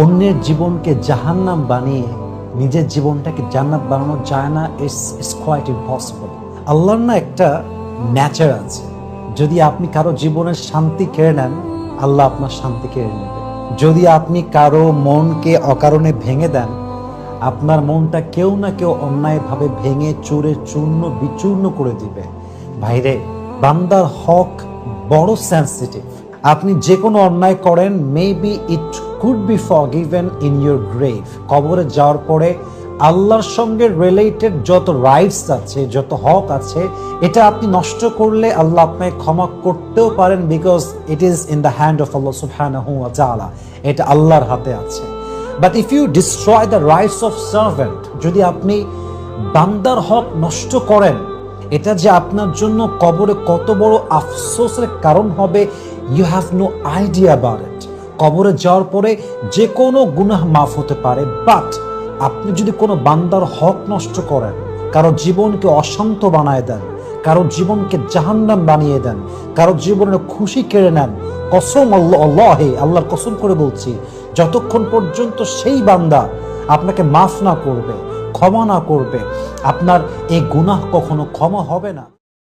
অন্যের জীবনকে জাহান্নাম বানিয়ে নিজের জীবনটাকে জান্নাত বানানো যায় না ইটস কোয়াইট ইম্পসিবল আল্লাহর না একটা ন্যাচার আছে। যদি আপনি কারও জীবনের শান্তি কেড়ে নেন, আল্লাহ আপনার শান্তি কেড়ে নেবে। যদি আপনি কারও মনকে অকারণে ভেঙে দেন, আপনার মনটা কেউ না কেউ অন্যায়ভাবে ভেঙে চুরে চূর্ণ বিচূর্ণ করে দিবে। ভাইরে, বান্দার হক বড় সেন্সিটিভ আপনি যে কোনো অন্যায় করেন maybe it could be forgiven in your grave কবরে যাওয়ার পরে আল্লাহর সঙ্গে রিলেটেড যত রাইটস আছে, যত হক আছে, এটা আপনি নষ্ট করলে আল্লাহ আপনাকে ক্ষমা করতেও পারেন because it is in the hand of Allah সুবহানাহু ওয়া এটা আল্লাহর হাতে আছে। But if you destroy the rights of servant যদি আপনি বান্দার হক নষ্ট করেন, এটা যে আপনার জন্য কবরে কত বড় আফসোসের কারণ হবে you have no idea about it কবরে যাওয়ার পরে যে কোনো গুনাহ মাফ হতে পারে বাট আপনি যদি কোনো বান্দার হক নষ্ট করেন, কারও জীবনকে অশান্ত বানায় দেন, কারও জীবনকে জাহান্নাম বানিয়ে দেন, কারও জীবনের খুশি কেড়ে নেন, কসম আল্লাহে আল্লাহর কসম করে বলছি, যতক্ষণ পর্যন্ত সেই বান্দা আপনাকে মাফ না করবে, ক্ষমা না করবে, আপনার এই গুনাহ কখনো ক্ষমা হবে না।